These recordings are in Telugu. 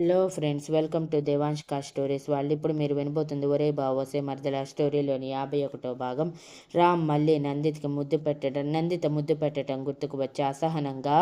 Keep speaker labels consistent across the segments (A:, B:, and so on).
A: Hello friends welcome to Devansh కా స్టోరీస్. వాళ్ళు ఇప్పుడు మీరు వినబోతుంది ఒరే బావోసే మర్దల స్టోరీలోని యాభై ఒకటో భాగం. రామ్ మళ్ళీ నందితకి ముద్దు పెట్టడం నందిత ముద్దు పెట్టడం గుర్తుకు వచ్చి అసహనంగా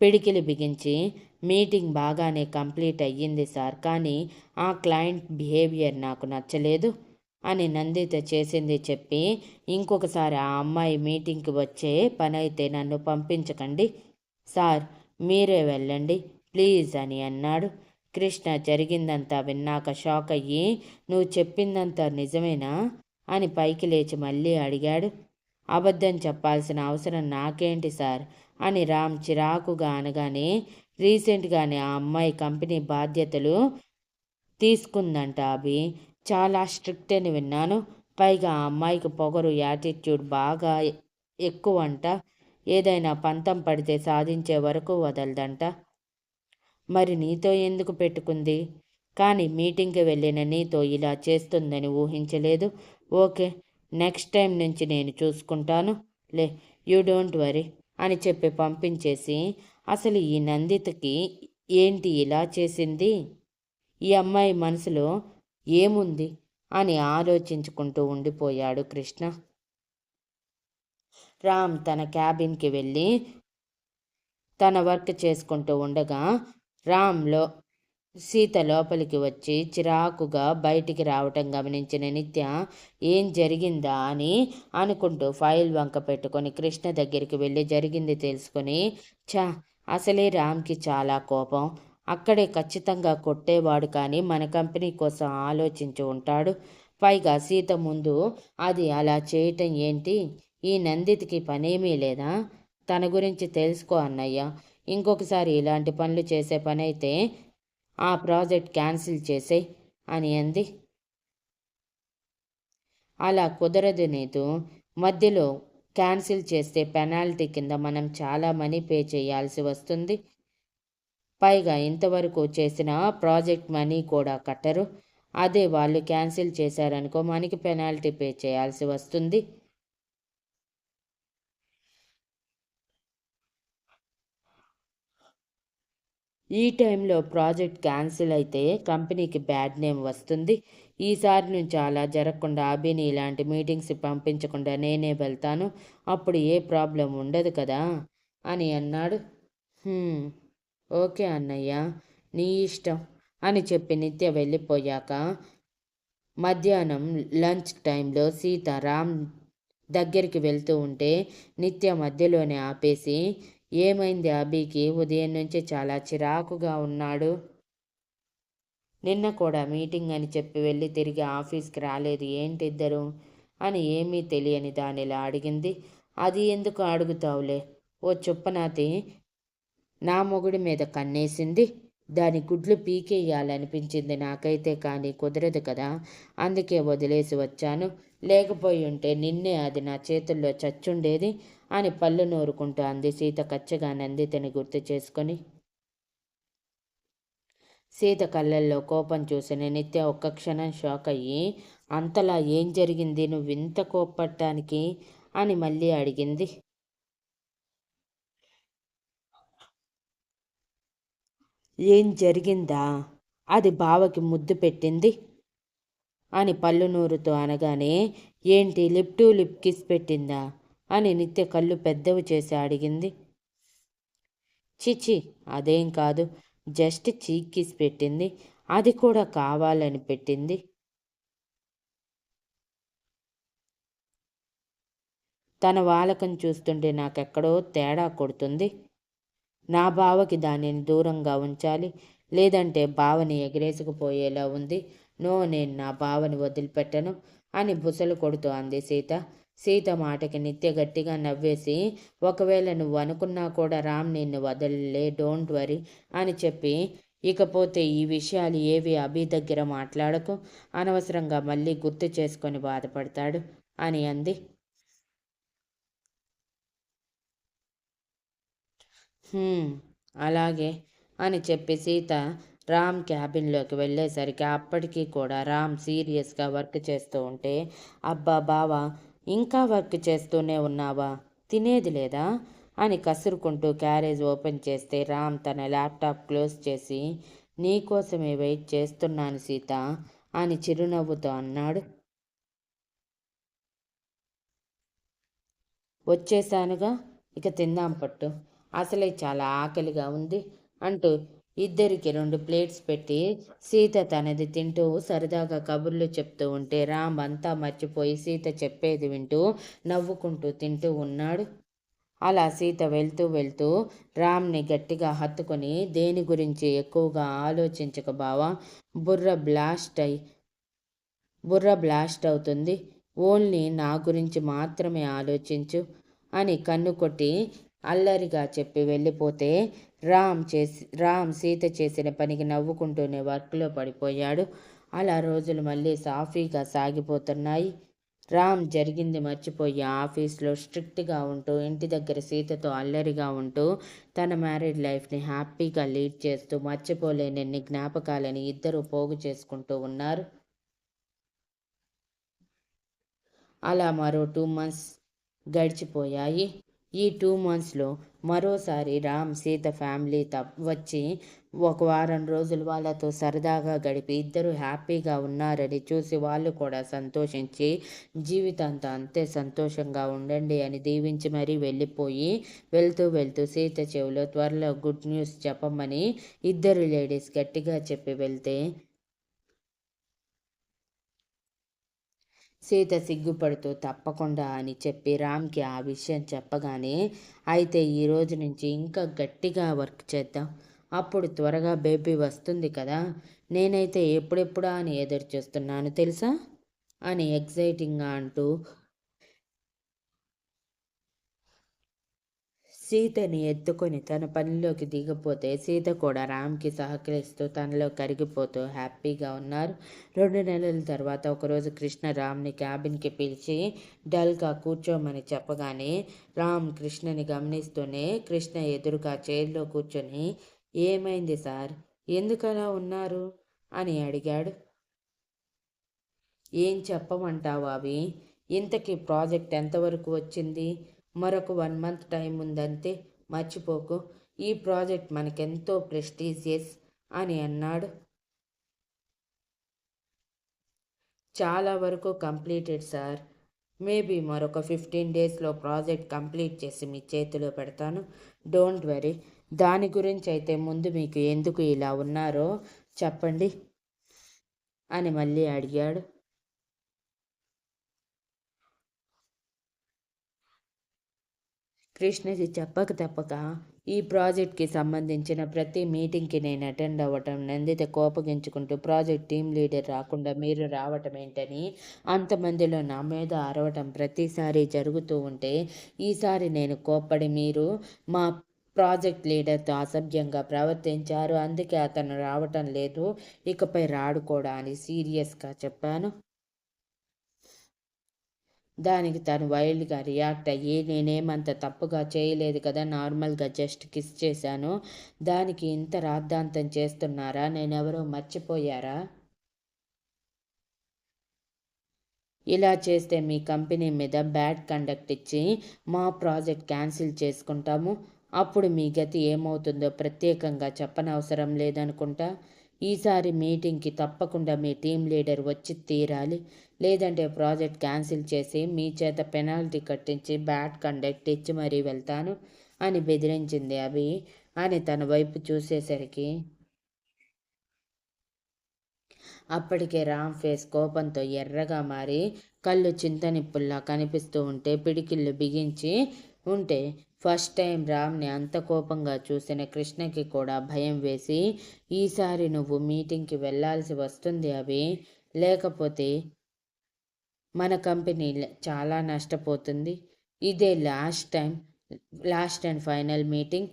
A: పిడికిలి బిగించి మీటింగ్ బాగానే కంప్లీట్ అయ్యింది సార్ కానీ ఆ క్లయింట్ బిహేవియర్ నాకు నచ్చలేదు అని నందిత చేసింది చెప్పి ఇంకొకసారి ఆ అమ్మాయి మీటింగ్కి వచ్చే పని అయితే నన్ను పంపించకండి సార్ మీరే వెళ్ళండి ప్లీజ్ అని అన్నాడు. కృష్ణ జరిగిందంతా విన్నాక షాక్ అయ్యి నువ్వు చెప్పిందంతా నిజమేనా? అని పైకి లేచి మళ్ళీ అడిగాడు. అబద్ధం చెప్పాల్సిన అవసరం నాకేంటి సార్? అని రామ్ చిరాకుగా అనగానే రీసెంట్గానే ఆ అమ్మాయి కంపెనీ బాధ్యతలు తీసుకుందంట అభి. చాలా స్ట్రిక్ట్ అని విన్నాను. పైగా ఆ అమ్మాయికి పొగరు యాటిట్యూడ్ బాగా ఎక్కువంట. ఏదైనా పంతం పడితే సాధించే వరకు వదలదంట. మరి నీతో ఎందుకు పెట్టుకుంది? కానీ మీటింగ్కి వెళ్ళిన నీతో ఇలా చేస్తుందని ఊహించలేదు. ఓకే నెక్స్ట్ టైం నుంచి నేను చూసుకుంటాను. లే యూ డోంట్ వరీ అని చెప్పి పంపించేసి అసలు ఈ నందితకి ఏంటి ఇలా చేసింది? ఈ అమ్మాయి మనసులో ఏముంది? అని ఆలోచించుకుంటూ ఉండిపోయాడు కృష్ణ. రామ్ తన క్యాబిన్కి వెళ్ళి తన వర్క్ చేసుకుంటూ ఉండగా రామ్లో సీత లోపలికి వచ్చి చిరాకుగా బయటికి రావటం గమనించిన నిత్య ఏం జరిగిందా? అని అనుకుంటూ ఫైల్ వంక పెట్టుకొని కృష్ణ దగ్గరికి వెళ్ళి జరిగింది తెలుసుకొని చా అసలే రామ్కి చాలా కోపం. అక్కడే ఖచ్చితంగా కొట్టేవాడు కానీ మన కంపెనీ కోసం ఆలోచించి ఉంటాడు. పైగా సీత ముందు అది అలా చేయటం ఏంటి? ఈ నందితికి పనేమీ లేదా? తన గురించి తెలుసుకో అన్నయ్య. ఇంకొకసారి ఇలాంటి పనులు చేసే పనైతే ఆ ప్రాజెక్ట్ క్యాన్సిల్ చేసే అని అంది. అలా కుదరదు నీతు మధ్యలో క్యాన్సిల్ చేస్తే పెనాల్టీ కింద మనం చాలా మనీ పే చేయాల్సి వస్తుంది. పైగా ఇంతవరకు చేసిన ప్రాజెక్ట్ మనీ కూడా కట్టరు. అదే వాళ్ళు క్యాన్సిల్ చేశారనుకో మనకి పెనాల్టీ పే చేయాల్సి వస్తుంది. ఈ టైంలో ప్రాజెక్ట్ క్యాన్సిల్ అయితే కంపెనీకి బ్యాడ్ నేమ్ వస్తుంది. ఈసారి నుంచి అలా జరగకుండా అభిని ఇలాంటి మీటింగ్స్ పంపించకుండా నేనే వెళ్తాను. అప్పుడు ఏ ప్రాబ్లం ఉండదు కదా? అని అన్నాడు. ఓకే అన్నయ్య నీ ఇష్టం అని చెప్పి నిత్య వెళ్ళిపోయాక మధ్యాహ్నం లంచ్ టైంలో సీత రామ్ దగ్గరికి వెళ్తూ ఉంటే నిత్య మధ్యలోనే ఆపేసి ఏమైంది అభికి ఉదయం నుంచి చాలా చిరాకుగా ఉన్నాడు. నిన్న కూడా మీటింగ్ అని చెప్పి వెళ్ళి తిరిగి ఆఫీస్కి రాలేదు. ఏంటి ఇద్దరు? అని ఏమీ తెలియని దానిలా అడిగింది. అది ఎందుకు అడుగుతావులే? ఓ చుప్పనాతి నా మొగుడి మీద కన్నేసింది. దాని గుడ్లు పీకేయాలనిపించింది నాకైతే కానీ కుదరదు కదా. అందుకే వదిలేసి వచ్చాను. లేకపోయి ఉంటే నిన్నే అది నా చేతుల్లో చచ్చుండేది. అని పళ్ళు నూరుకుంటూ అంది. సీత కచ్చగా నందితని గుర్తు చేసుకొని. సీత కళ్ళల్లో కోపం చూసిన నిత్య ఒక్క క్షణం షాక్ అయ్యి అంతలా ఏం జరిగింది? నువ్వు ఇంత కోప్పట్టానికి అని మళ్ళీ అడిగింది. ఏం జరిగిందా? అది బావకి ముద్దు పెట్టింది? అని పళ్ళు నూరుతో అనగానే ఏంటి? లిప్ టు లిప్ కిస్ పెట్టిందా? అని నిత్య కళ్ళు పెద్దవి చేసి అడిగింది. చిచి అదేం కాదు. జస్ట్ చీక్కిసి పెట్టింది. అది కూడా కావాలని పెట్టింది. తన వాలకం చూస్తుంటే నాకెక్కడో తేడా కొడుతుంది. నా బావకి దానిని దూరంగా ఉంచాలి. లేదంటే బావని ఎగిరేసుకుపోయేలా ఉంది. నో నేను నా బావని వదిలిపెట్టను అని బుసలు కొడుతూ అంది సీత. సీత మాటకి నిత్య గట్టిగా నవ్వేసి ఒకవేళ నువ్వు అనుకున్నా కూడా రామ్ నిన్ను వదలలే డోంట్ వరీ అని చెప్పి ఇకపోతే ఈ విషయాలు ఏవి అభి దగ్గర మాట్లాడకు అనవసరంగా మళ్ళీ గుర్తు చేసుకొని బాధపడతాడు అని అంది. అలాగే అని చెప్పి సీత రామ్ క్యాబిన్లోకి వెళ్ళేసరికి అప్పటికీ కూడా రామ్ సీరియస్గా వర్క్ చేస్తూ ఉంటే అబ్బా బావా ఇంకా వర్క్ చేస్తూనే ఉన్నావా? తినేది లేదా? అని కసురుకుంటూ క్యారేజ్ ఓపెన్ చేస్తే రామ్ తన ల్యాప్టాప్ క్లోజ్ చేసి నీకోసమే వెయిట్ చేస్తున్నాను సీత అని చిరునవ్వుతో అన్నాడు. వచ్చేసానుగా? ఇక తిందాం పట్టు. అసలే చాలా ఆకలిగా ఉంది అంటూ ఇద్దరికి రెండు ప్లేట్స్ పెట్టి సీత తనది తింటూ సరదాగా కబుర్లు చెప్తూ ఉంటే రామ్ అంతా మర్చిపోయి సీత చెప్పేది వింటూ నవ్వుకుంటూ తింటూ ఉన్నాడు. అలా సీత వెళ్తూ వెళ్తూ రామ్ని గట్టిగా హత్తుకొని దేని గురించి ఎక్కువగా ఆలోచించక బావా? బుర్ర బ్లాస్ట్ అయి బుర్ర బ్లాస్ట్ అవుతుంది. ఓన్లీ నా గురించి మాత్రమే ఆలోచించు అని కన్ను కొట్టి అల్లరిగా చెప్పి వెళ్ళిపోతే రామ్ చేసి రామ్ సీత చేసిన పనికి నవ్వుకుంటూనే వర్క్లో పడిపోయాడు. అలా రోజులు మళ్ళీ సాఫీగా సాగిపోతున్నాయి. రామ్ జరిగింది మర్చిపోయి ఆఫీస్లో స్ట్రిక్ట్గా ఉంటూ ఇంటి దగ్గర సీతతో అల్లరిగా ఉంటూ తన మ్యారీడ్ లైఫ్ని హ్యాపీగా లీడ్ చేస్తూ మర్చిపోలేనన్ని జ్ఞాపకాలని ఇద్దరు పోగు చేసుకుంటూ ఉన్నారు. అలా మరో టూ మంత్స్ గడిచిపోయాయి. ఈ టూ మంత్స్లో మరోసారి రామ్ సీత ఫ్యామిలీ తప్ వచ్చి ఒక వారం రోజులు వాళ్ళతో సరదాగా గడిపి ఇద్దరు హ్యాపీగా ఉన్నారని చూసి వాళ్ళు కూడా సంతోషించి జీవితాంతా అంతే సంతోషంగా ఉండండి అని దీవించి మరీ వెళ్ళిపోయి వెళ్తూ వెళ్తూ సీత చెవిలో త్వరలో గుడ్ న్యూస్ చెప్పమని ఇద్దరు లేడీస్ గట్టిగా చెప్పి వెళ్తే సీత సిగ్గుపడుతూ తప్పకుండా అని చెప్పి రామ్కి ఆ విషయం చెప్పగానే అయితే ఈ రోజు నుంచి ఇంకా గట్టిగా వర్క్ చేద్దాం. అప్పుడు త్వరగా బేబీ వస్తుంది కదా నేనైతే ఎప్పుడెప్పుడా అని ఎదురు చూస్తున్నాను తెలుసా? అని ఎగ్జైటింగ్గా అంటూ సీతని ఎత్తుకొని తన పనిలోకి దిగిపోతే సీత కూడా రామ్కి సహకరిస్తూ తనలో కరిగిపోతూ హ్యాపీగా ఉన్నారు. రెండు నెలల తర్వాత ఒకరోజు కృష్ణ రామ్ని క్యాబిన్కి పిలిచి డల్గా కూర్చోమని చెప్పగానే రామ్ కృష్ణని గమనిస్తూనే కృష్ణ ఎదురుగా చైర్లో కూర్చొని ఏమైంది సార్? ఎందుకలా ఉన్నారు? అని అడిగాడు. ఏం చెప్పమంటావు అవి ఇంతకీ ప్రాజెక్ట్ ఎంతవరకు వచ్చింది? మరొక వన్ మంత్ టైం ఉందంతే మర్చిపోకు. ఈ ప్రాజెక్ట్ మనకెంతో ప్రెస్టీజియస్ అని అన్నాడు. చాలా వరకు కంప్లీటెడ్ సార్. మేబీ మరొక ఫిఫ్టీన్ డేస్లో ప్రాజెక్ట్ కంప్లీట్ చేసి మీ చేతిలో పెడతాను. Don't worry. దాని గురించి అయితే ముందు మీకు ఎందుకు ఇలా ఉన్నారో చెప్పండి అని మళ్ళీ అడిగాడు. కృష్ణజీ చెప్పక తప్పక ఈ ప్రాజెక్ట్కి సంబంధించిన ప్రతి మీటింగ్కి నేను అటెండ్ అవ్వటం నందిత కోపగించుకుంటూ ప్రాజెక్ట్ టీం లీడర్ రాకుండా మీరు రావటం ఏంటని అంతమందిలో నా మీద అరవటం ప్రతిసారి జరుగుతూ ఉంటే ఈసారి నేను కోప్పడి మీరు మా ప్రాజెక్ట్ లీడర్తో అసభ్యంగా ప్రవర్తించారు. అందుకే అతను రావటం లేదు. ఇకపై రాడు కూడా అని సీరియస్గా చెప్పాను. దానికి తను వైల్డ్గా రియాక్ట్ అయ్యి నేనేమంత తప్పుగా చేయలేదు కదా నార్మల్గా జస్ట్ కిస్ చేశాను. దానికి ఇంత రాద్ధాంతం చేస్తున్నారా? నేనెవరో మర్చిపోయారా? ఇలా చేస్తే మీ కంపెనీ మీద బ్యాడ్ కండక్ట్ ఇచ్చి మా ప్రాజెక్ట్ క్యాన్సిల్ చేసుకుంటాము. అప్పుడు మీ గతి ఏమవుతుందో ప్రత్యేకంగా చెప్పనవసరం లేదనుకుంటా. ఈసారి మీటింగ్కి తప్పకుండా మీ టీం లీడర్ వచ్చి తీరాలి. లేదంటే ప్రాజెక్ట్ క్యాన్సిల్ చేసి మీ చేత పెనాల్టీ కట్టించి బ్యాడ్ కండక్ట్ ఇచ్చి మరీ వెళ్తాను అని బెదిరించింది అవి అని తన వైపు చూసేసరికి. అప్పటికే రామ్ ఫేస్ కోపంతో ఎర్రగా మారి కళ్ళు చింతనిప్పుల్లా కనిపిస్తూ ఉంటే పిడికిళ్ళు బిగించి ఉంటే ఫస్ట్ టైం రామ్ని అంత కోపంగా చూసిన కృష్ణకి కూడా భయం వేసి ఈసారి నువ్వు మీటింగ్కి వెళ్ళాల్సి వస్తుంది అవి లేకపోతే మన కంపెనీ చాలా నష్టపోతుంది. ఇదే last time last and final meeting.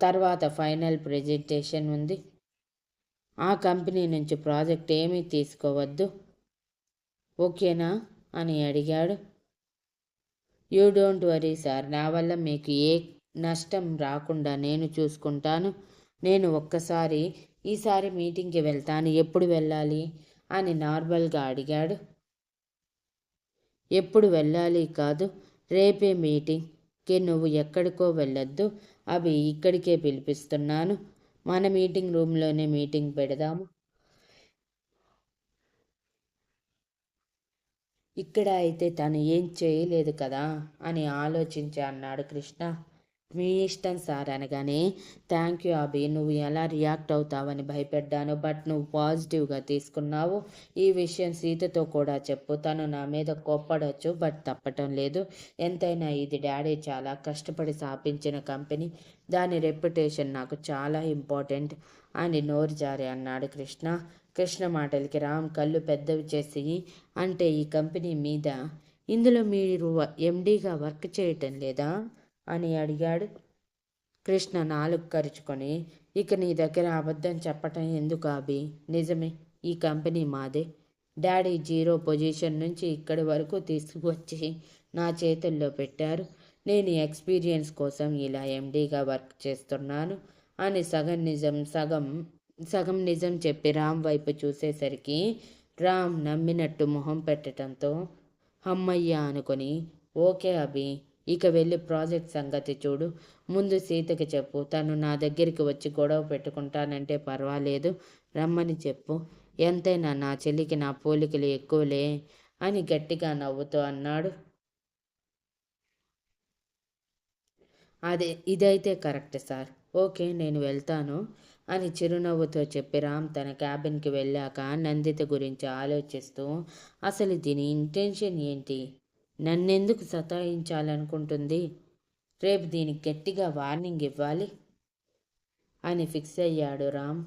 A: తర్వాత ఫైనల్ ప్రజెంటేషన్ ఉంది. ఆ కంపెనీ నుంచి ప్రాజెక్ట్ ఏమీ తీసుకోవద్దు. ఓకేనా? అని అడిగాడు. యూ డోంట్ వరీ సార్ నా వల్ల మీకు ఏ నష్టం రాకుండా నేను చూసుకుంటాను. నేను ఒక్కసారి ఈసారి మీటింగ్కి వెళ్తాను. ఎప్పుడు వెళ్ళాలి? అని నార్మల్గా అడిగాడు. ఎప్పుడు వెళ్ళాలి కాదు రేపే మీటింగ్కి నువ్వు ఎక్కడికో వెళ్ళొద్దు. అవి ఇక్కడికే పిలిపిస్తున్నాను. మన మీటింగ్ రూమ్లోనే మీటింగ్ పెడదాము. ఇక్కడ అయితే తను ఏం చేయలేదు కదా? అని ఆలోచించి అన్నాడు కృష్ణ. మీ ఇష్టం సార్ అనగానే థ్యాంక్ యూ అభి నువ్వు ఎలా రియాక్ట్ అవుతావని భయపడ్డాను బట్ నువ్వు పాజిటివ్గా తీసుకున్నావు. ఈ విషయం సీతతో కూడా చెప్పు. తను నా మీద కోప్పడవచ్చు బట్ తప్పటం లేదు. ఎంతైనా ఇది డాడీ చాలా కష్టపడి స్థాపించిన కంపెనీ. దాని రెప్యుటేషన్ నాకు చాలా ఇంపార్టెంట్ అని నోరు జారి అన్నాడు కృష్ణ. కృష్ణ మాటలకి రామ్ కళ్ళు పెద్దవి చేసి అంటే ఈ కంపెనీ మీద. ఇందులో మీరు ఎండీగా వర్క్ చేయటం లేదా? అని అడిగాడు కృష్ణ నాలుగు కరుచుకొని. ఇక నీ దగ్గర అబద్ధం చెప్పటం ఎందుకు అభి? నిజమే ఈ కంపెనీ మాదే. డాడీ జీరో పొజిషన్ నుంచి ఇక్కడి వరకు తీసుకువచ్చి నా చేతుల్లో పెట్టారు. నేను ఎక్స్పీరియన్స్ కోసం ఇలా ఎండీగా వర్క్ చేస్తున్నాను అని సగం నిజం సగం సగం నిజం చెప్పి రామ్ వైపు చూసేసరికి రామ్ నమ్మినట్టు మొహం పెట్టడంతో హమ్మయ్య అనుకొని ఓకే అభి ఇక వెళ్ళి ప్రాజెక్ట్ సంగతి చూడు. ముందు సీతకి చెప్పు. తను నా దగ్గరికి వచ్చి గొడవ పెట్టుకుంటానంటే పర్వాలేదు. రమ్మని చెప్పు. ఎంతైనా నా చెల్లికి నా పోలికలు ఎక్కువలే అని గట్టిగా నవ్వుతూ అన్నాడు. అదే ఇదైతే కరెక్ట్ సార్. ఓకే నేను వెళ్తాను. అని చిరునవ్వుతో చెప్పి రామ్ తన క్యాబిన్కి వెళ్ళాక నందిత గురించి ఆలోచిస్తూ అసలు దీని ఇంటెన్షన్ ఏంటి? నన్నెందుకు సతాయించాలనుకుంటుంది? రేపు దీనికి గట్టిగా వార్నింగ్ ఇవ్వాలి అని ఫిక్స్ అయ్యాడు రామ్.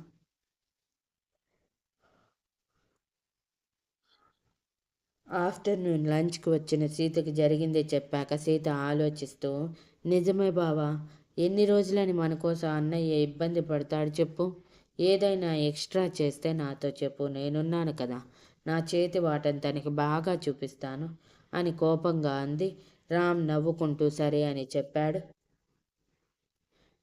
A: ఆఫ్టర్నూన్ లంచ్కి వచ్చిన సీతకి జరిగింది చెప్పాక సీత ఆలోచిస్తూ నిజమే బావా ఎన్ని రోజులని మన కోసం అన్నయ్య ఇబ్బంది పడతాడు చెప్పు. ఏదైనా ఎక్స్ట్రా చేస్తే నాతో చెప్పు. నేనున్నాను కదా. నా చేతి వాటని తనకి బాగా చూపిస్తాను అని కోపంగా అంది. రామ్ నవ్వుకుంటూ సరే అని చెప్పాడు.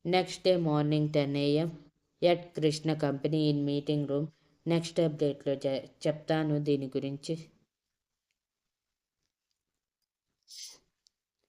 A: Next day morning ten AM. At Krishna company in meeting room. Next అప్డేట్లో చెప్తాను దీని గురించి.